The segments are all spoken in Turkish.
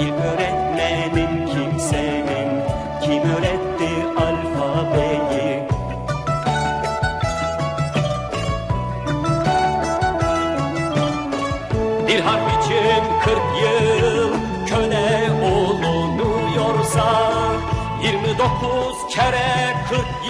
İlk öğretmenin kimsenin Kim öğretti alfabeyi? Bir harf için kırk yıl köle olunuyorsa 29 kere 40 yıl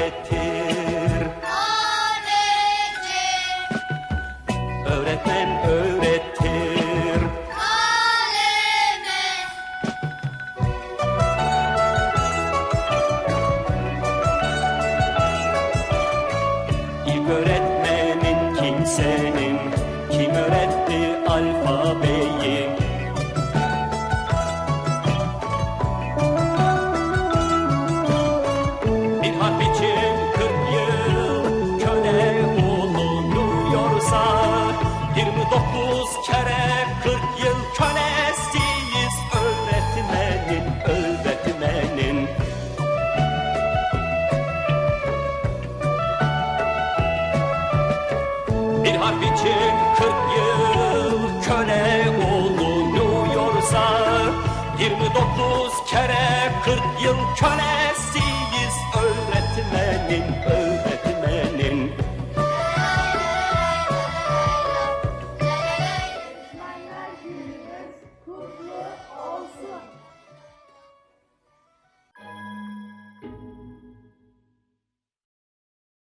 kimsenin Kim öğretti alfabeyi? Bir harf için kırk yıl köle olunuyorsa 29 kere dokuz kere kırk yıl kölesiyim.